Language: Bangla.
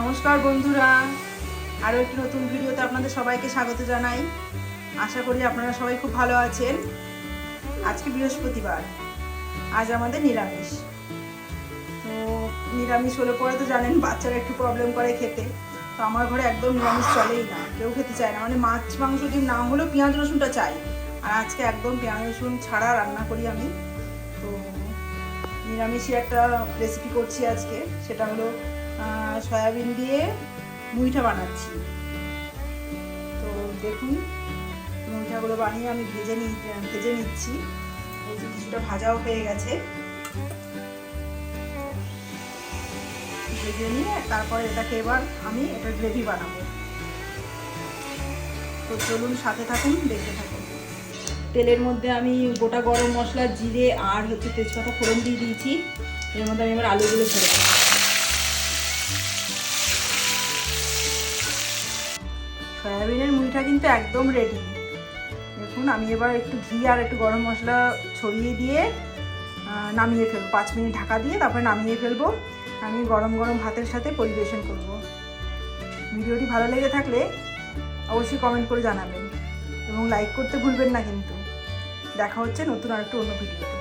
নমস্কার বন্ধুরা। আরও একটি নতুন ভিডিওতে আপনাদের সবাইকে স্বাগত জানাই। আশা করি আপনারা সবাই খুব ভালো আছেন। আজকে বৃহস্পতিবার। আজ আমাদের নিরামিষ। তো নিরামিষ হলে পরে তো জানেন বাচ্চারা একটু প্রবলেম করে খেতে। তো আমার ঘরে একদম নিরামিষ চলেই না। কেউ খেতে চায় না। মানে মাছ মাংস ডিম না হলেও পেঁয়াজ রসুনটা চাই। আর আজকে একদম পেঁয়াজ রসুন ছাড়া রান্না করি আমি। তো নিরামিষই একটা রেসিপি করছি আজকে। সেটা হলো সয়াবিন দিয়ে মুইঠা বানাচ্ছি। তো দেখুন, মুইঠাগুলো বানিয়ে আমি ভেজে নি, ভেজে নিচ্ছি। কিছুটা ভাজাও হয়ে গেছে। ভেজে নিয়ে তারপরে এটাকে এবার আমি এটা গ্রেভি বানাবো। তো চলুন সাথে থাকুন, দেখতে থাকুন। তেলের মধ্যে আমি গোটা গরম মশলা, জিরে আর হচ্ছে তেজপাতা ফোড়ন দিয়ে দিয়েছি। এর মধ্যে আমি এবার আলুগুলো ছেড়ে দেবো সয়াবিনের মুড়িটা কিন্তু একদম রেডি দেখুন, আমি এবার একটু ঘি আর একটু গরম মশলা ছড়িয়ে দিয়ে নামিয়ে ফেলব। পাঁচ মিনিট ঢাকা দিয়ে তারপরে নামিয়ে ফেলব। আমি গরম গরম ভাতের সাথে পরিবেশন করব। ভিডিওটি ভালো লেগে থাকলে অবশ্যই কমেন্ট করে জানাবেন। এবং লাইক করতে ভুলবেন না কিন্তু। দেখা হচ্ছে নতুন আর একটু অন্য ভিডিওতে।